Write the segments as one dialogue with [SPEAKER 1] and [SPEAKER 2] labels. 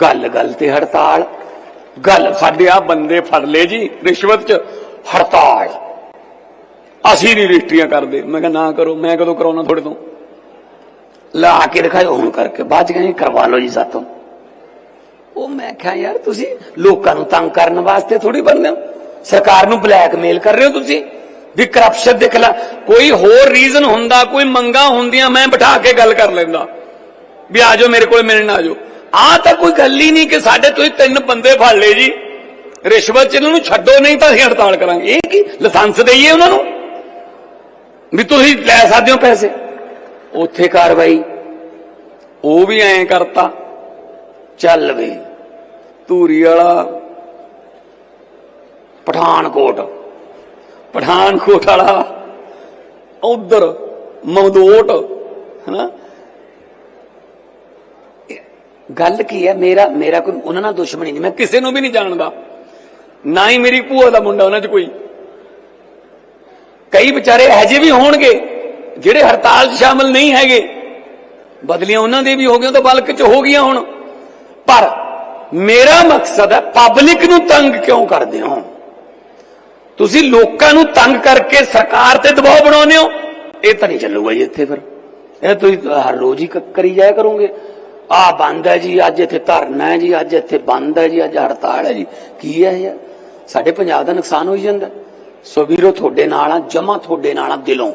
[SPEAKER 1] ਗੱਲ ਗੱਲ ਤੇ ਹੜਤਾਲ। ਗੱਲ ਸਾਡੇ ਆ ਬੰਦੇ ਫੜ ਲਏ ਜੀ, ਰਿਸ਼ਵਤ ਚ ਹੜਤਾਲ। ਅਸੀਂ ਨਹੀਂ ਰਜਿਸਟਰੀਆਂ ਕਰਦੇ। ਮੈਂ ਕਿਹਾ ਨਾ ਕਰੋ, ਮੈਂ ਕਦੋਂ ਕਰਾਉਣਾ ਤੁਹਾਡੇ ਤੋਂ? ਲਾ ਕੇ ਦਿਖਾਓ ਹੁਣ ਕਰਕੇ ਬਾਅਦ ਚ ਕਹਿੰਦੇ ਕਰਵਾ ਲਓ ਜੀ ਸਾਤੋਂ ਉਹ ਮੈਂ ਕਿਹਾ, ਯਾਰ ਤੁਸੀਂ ਲੋਕਾਂ ਨੂੰ ਤੰਗ ਕਰਨ ਵਾਸਤੇ ਥੋੜੀ ਬਣਦੇ ਹੋ। ਸਰਕਾਰ ਨੂੰ ਬਲੈਕਮੇਲ ਕਰ ਰਹੇ ਹੋ ਤੁਸੀਂ? ਵੀ ਕਰਪਸ਼ਨ ਦੇ ਖਿਲਾਫ ਕੋਈ ਹੋਰ ਰੀਜ਼ਨ ਹੁੰਦਾ, ਕੋਈ ਮੰਗਾ ਹੁੰਦੀਆਂ, ਮੈਂ ਬਿਠਾ ਕੇ ਗੱਲ ਕਰ ਲੈਂਦਾ। ਵੀ ਆ ਜਾਓ ਮੇਰੇ ਕੋਲ ਮਿਲਣ ਆ ਜਾਓ। ਆ ਤਾਂ ਕੋਈ ਗੱਲ ਹੀ ਨਹੀਂ ਕਿ ਸਾਡੇ ਤੁਸੀਂ ਤਿੰਨ ਬੰਦੇ ਫੜ ਲਏ ਜੀ। ਰਿਸ਼ਵਤ ਚ ਇਹਨਾਂ ਨੂੰ ਛੱਡੋ, ਨਹੀਂ ਤਾਂ ਅਸੀਂ ਹੜਤਾਲ ਕਰਾਂਗੇ। ਇਹ ਕੀ ਲਾਇਸੈਂਸ ਦੇਈਏ ਉਹਨਾਂ ਨੂੰ? ਵੀ ਤੁਸੀਂ ਲੈ ਸਕਦੇ ਹੋ ਪੈਸੇ। ਉੱਥੇ ਕਾਰਵਾਈ। ਉਹ ਵੀ ਐਂ ਕਰਤਾ। ਚੱਲ ਵੀ। ਧੂਰੀ ਵਾਲਾ ਪਠਾਨਕੋਟ। ਪਠਾਨਕੋਟ ਵਾਲਾ ਉਧਰ ਮਮਦੋਟ, ਹਨਾ? ਗੱਲ ਕੀ ਹੈ? ਮੇਰਾ ਮੇਰਾ ਕੋਈ, ਉਹਨਾਂ ਨਾਲ ਦੁਸ਼ਮਣੀ ਨਹੀਂ। ਮੈਂ ਕਿਸੇ ਨੂੰ ਵੀ ਨਹੀਂ ਜਾਣਦਾ। ਨਾ ਹੀ ਮੇਰੀ ਭੂਆ ਦਾ ਮੁੰਡਾ ਉਹਨਾਂ 'ਚ ਕੋਈ। ਕਈ ਵਿਚਾਰੇ ਹਜੇ ਵੀ ਹੋਣਗੇ, ਜਿਹੜੇ ਹੜਤਾਲ 'ਚ ਸ਼ਾਮਲ ਨਹੀਂ ਹੈਗੇ। ਬਦਲੀਆਂ ਉਹਨਾਂ ਦੇ ਵੀ ਹੋ ਗਈਆਂ ਤਾਂ ਬਲਕ 'ਚ ਹੋ ਗਈਆਂ ਹੁਣ। ਪਰ ਮੇਰਾ ਮਕਸਦ ਹੈ ਪਬਲਿਕ ਨੂੰ ਤੰਗ ਕਿਉਂ ਕਰਦੇ ਹੋ? ਤੁਸੀਂ ਲੋਕਾਂ ਨੂੰ ਤੰਗ ਕਰਕੇ ਸਰਕਾਰ ਤੇ ਦਬਾਅ ਬਣਾਉਂਦੇ ਹੋ। ਇਹ ਤਾਂ ਨਹੀਂ ਚੱਲੂਗਾ ਜੀ ਇੱਥੇ ਫਿਰ। ਇਹ ਤੁਸੀਂ ਹਰ ਰੋਜ਼ ਹੀ ਕਰੀ ਜਾਇਆ ਕਰੋਗੇ। ਆ ਬੰਦ ਹੈ ਜੀ, ਅੱਜ ਇੱਥੇ ਧਰਨਾ ਹੈ ਜੀ, ਅੱਜ ਇੱਥੇ ਬੰਦ ਹੈ ਜੀ, ਅੱਜ ਹੜਤਾਲ ਹੈ ਜੀ। ਕੀ ਹੈ ਯਾਰ ਸਾਡੇ ਪੰਜਾਬ ਦਾ ਨੁਕਸਾਨ ਹੋਈ ਜਾਂਦਾ। ਸੋ ਵੀਰੋ, ਤੁਹਾਡੇ ਨਾਲ ਆ, ਜਮਾ ਤੁਹਾਡੇ ਨਾਲ ਆ, ਦਿਲੋਂ।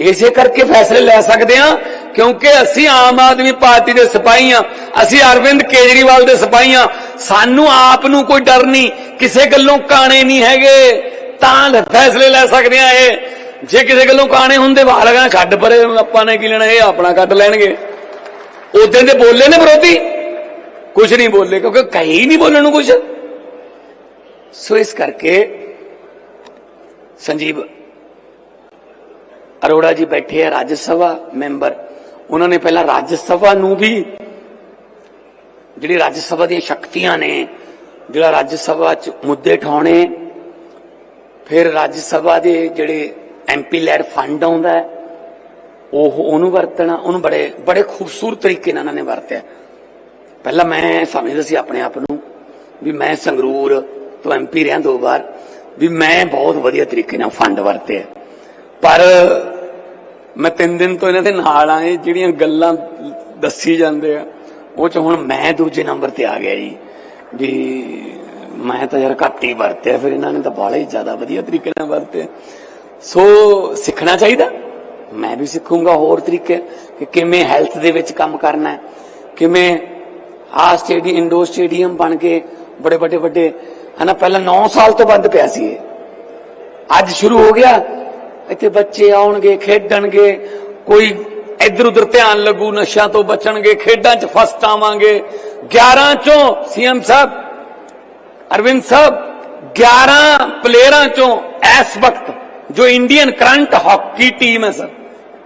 [SPEAKER 1] ਇਸੇ ਕਰਕੇ ਫੈਸਲੇ ਲੈ ਸਕਦੇ ਹਾਂ, ਕਿਉਂਕਿ ਅਸੀਂ ਆਮ ਆਦਮੀ ਪਾਰਟੀ ਦੇ ਸਿਪਾਹੀ ਹਾਂ, ਅਸੀਂ ਅਰਵਿੰਦ ਕੇਜਰੀਵਾਲ ਦੇ ਸਿਪਾਹੀ ਹਾਂ। ਸਾਨੂੰ ਆਪ ਨੂੰ ਕੋਈ ਡਰ ਨਹੀਂ, ਕਿਸੇ ਗੱਲੋਂ ਕਾਣੇ ਨਹੀਂ ਹੈਗੇ। ਤਾਂ ਫੈਸਲੇ ਲੈ ਸਕਦੇ ਹਾਂ ਇਹ। ਜੇ ਕਿਸੇ ਗੱਲੋਂ ਕਾਣੇ ਹੁੰਦੇ ਵਾਹ ਲਗਾ ਛੱਡ ਪਰੇ ਆਪਾਂ ਨੇ ਕੀ ਲੈਣਾ, ਇਹ ਆਪਣਾ ਕੱਢ ਲੈਣਗੇ। ਉਦੋਂ ਦੇ ਬੋਲੇ ਨੇ ਵਿਰੋਧੀ। ਕੁਝ ਨਹੀਂ ਬੋਲੇ, ਕਿਉਂਕਿ ਕਹੀ ਨਹੀਂ ਬੋਲਣ ਨੂੰ ਕੁਝ ਸੋ ਇਸ ਕਰਕੇ ਸੰਜੀਵ ਅਰੋੜਾ ਜੀ ਬੈਠੇ ਆ ਰਾਜ ਸਭਾ ਮੈਂਬਰ। ਉਹਨਾਂ ਨੇ ਪਹਿਲਾਂ ਰਾਜ ਸਭਾ ਨੂੰ ਵੀ ਜਿਹੜੀ ਰਾਜ ਸਭਾ ਦੀਆਂ ਸ਼ਕਤੀਆਂ ਨੇ, ਜਿਹੜਾ ਰਾਜ ਸਭਾ ਚ ਮੁੱਦੇ ਠਾਉਣੇ, ਫਿਰ ਰਾਜ ਸਭਾ ਦੇ ਜਿਹੜੇ ਐਮਪੀ ਲੈਡ ਫੰਡ ਆਉਂਦਾ ਹੈ ਉਹ ਉਹਨੂੰ ਵਰਤਣਾ, ਉਹਨੂੰ ਬੜੇ ਬੜੇ ਖੂਬਸੂਰਤ ਤਰੀਕੇ ਨਾਲ ਇਹਨਾਂ ਨੇ ਵਰਤਿਆ। ਪਹਿਲਾਂ ਮੈਂ ਸਮਝਦਾ ਸੀ ਆਪਣੇ ਆਪ ਨੂੰ ਵੀ ਮੈਂ ਸੰਗਰੂਰ ਤੋਂ ਐਮਪੀ ਰਿਹਾ ਦੋ ਵਾਰ, ਵੀ ਮੈਂ ਬਹੁਤ ਵਧੀਆ ਤਰੀਕੇ ਨਾਲ ਫੰਡ ਵਰਤਿਆ। ਪਰ ਮੈਂ ਤਿੰਨ ਦਿਨ ਤੋਂ ਇਹਨਾਂ ਦੇ ਨਾਲ ਆਏ, ਜਿਹੜੀਆਂ ਗੱਲਾਂ ਦੱਸੀ ਜਾਂਦੇ ਆ, ਉਹ ਚ ਹੁਣ ਮੈਂ ਦੂਜੇ ਨੰਬਰ ਤੇ ਆ ਗਿਆ ਜੀ। ਵੀ ਮੈਂ ਤਾਂ ਯਾਰ ਘੱਟ ਹੀ ਵਰਤਿਆ, ਫਿਰ ਇਹਨਾਂ ਨੇ ਤਾਂ ਬਾਹਲਾ ਹੀ ਜ਼ਿਆਦਾ ਵਧੀਆ ਤਰੀਕੇ ਨਾਲ ਵਰਤਿਆ। ਸੋ ਸਿੱਖਣਾ ਚਾਹੀਦਾ। ਮੈਂ ਵੀ ਸਿੱਖੂੰਗਾ ਹੋਰ ਤਰੀਕੇ ਕਿ ਕਿਵੇਂ ਹੈਲਥ ਦੇ ਵਿੱਚ ਕੰਮ ਕਰਨਾ ਹੈ। ਕਿਵੇਂ ਆ ਸਟੇਡੀ ਇੰਡੋਰ ਸਟੇਡੀਅਮ ਬਣ ਕੇ ਬੜੇ ਵੱਡੇ ਵੱਡੇ, ਹਨਾ, ਪਹਿਲਾਂ 9 ਸਾਲ ਤੋਂ ਬੰਦ ਪਿਆ ਸੀ ਇਹ। ਅੱਜ ਸ਼ੁਰੂ ਹੋ ਗਿਆ। ਇੱਥੇ ਬੱਚੇ ਆਉਣਗੇ, ਖੇਡਣਗੇ, ਕੋਈ ਇੱਧਰ ਉੱਧਰ ਧਿਆਨ ਲੱਗੂ, ਨਸ਼ਿਆਂ ਤੋਂ ਬਚਣਗੇ, ਖੇਡਾਂ 'ਚ ਫਸਟ ਆਵਾਂਗੇ। 11 ਚੋਂ ਸੀਐਮ ਸਾਹਿਬ, ਅਰਵਿੰਦ ਸਾਹਿਬ 11 ਪਲੇਅਰਾਂ ਚੋਂ ਇਸ ਵਕਤ ਜੋ ਇੰਡੀਅਨ ਕਰੰਟ ਹਾਕੀ ਟੀਮ ਹੈ, ਸਰ।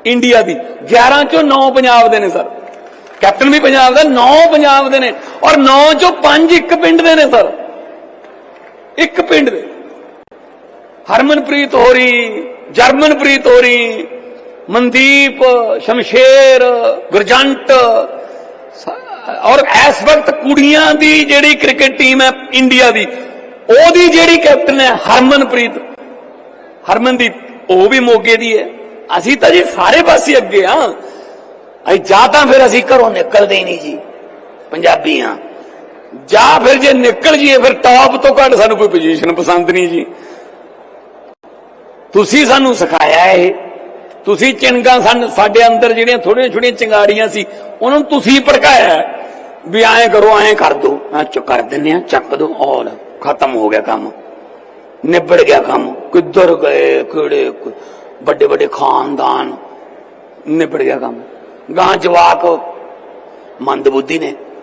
[SPEAKER 1] ਇੰਡੀਆ ਦੀ। 11 ਚੋਂ 9 ਪੰਜਾਬ ਦੇ ਨੇ ਸਰ। ਕੈਪਟਨ ਵੀ ਪੰਜਾਬ ਦਾ 9 ਪੰਜਾਬ ਦੇ ਨੇ ਔਰ 9 ਚੋਂ 5 ਇੱਕ ਪਿੰਡ ਦੇ ਨੇ ਸਰ। ਇੱਕ ਪਿੰਡ ਦੇ। ਹਰਮਨਪ੍ਰੀਤ ਹੋਰੀ, ਜਰਮਨਪ੍ਰੀਤ ਹੋਰੀ, ਮਨਦੀਪ, ਸ਼ਮਸ਼ੇਰ, ਗੁਰਜੰਟ ਔਰ ਇਸ ਵਕਤ ਕੁੜੀਆਂ ਦੀ ਜਿਹੜੀ ਕ੍ਰਿਕਟ ਟੀਮ ਹੈ ਇੰਡੀਆ ਦੀ, ਉਹਦੀ ਜਿਹੜੀ ਕੈਪਟਨ ਹੈ ਹਰਮਨਪ੍ਰੀਤ। ਹਰਮਨਦੀਪ, ਉਹ ਵੀ ਮੋਗੇ ਦੀ ਹੈ। ਅਸੀਂ ਤਾਂ ਜੀ ਸਾਰੇ ਪਾਸੇ ਅੱਗੇ ਆ। ਅਸੀਂ ਜਾਂ ਤਾਂ ਫਿਰ ਅਸੀਂ ਘਰੋਂ ਨਿਕਲਦੇ ਹੀ ਨਹੀਂ ਜੀ ਪੰਜਾਬੀ ਆ ਜਾਂ ਫਿਰ ਜੇ ਨਿਕਲ ਜੀਏ, ਫਿਰ ਟਾਪ ਤੋਂ ਘੱਟ ਸਾਨੂੰ ਕੋਈ ਪੋਜੀਸ਼ਨ ਪਸੰਦ ਨਹੀਂ ਜੀ। ਤੁਸੀਂ ਸਾਨੂੰ ਸਿਖਾਇਆ ਇਹ। ਤੁਸੀਂ ਚਿੰਗਾ ਸਾਨੂੰ, ਸਾਡੇ ਅੰਦਰ ਜਿਹੜੀਆਂ ਥੋੜੀਆਂ ਛੋਟੀਆਂ ਚਿੰਗਾੜੀਆਂ ਸੀ, ਉਹਨਾਂ ਨੂੰ ਤੁਸੀਂ ਭੜਕਾਇਆ ਵੀ ਐਂ ਕਰੋ, ਐਂ ਕਰ ਦੋ। ਆ ਚ ਕਰ ਦਿੰਨੇ ਆ, ਚੱਕ ਦੋ, ਔਰ ਖਤਮ ਹੋ ਗਿਆ ਕੰਮ। ਨਿਬੜ ਗਿਆ ਕੰਮ। ਕਿੱਧਰ ਗਏ, ਕਿਹੜੇ ਵੱਡੇ ਵੱਡੇ ਖਾਨਦਾਨ ਨਿਬੜ ਗਿਆ ਕੰਮ। ਗਾਂ ਜਵਾਕ ਮੰਦਬੁੱਧੀ ਨੇ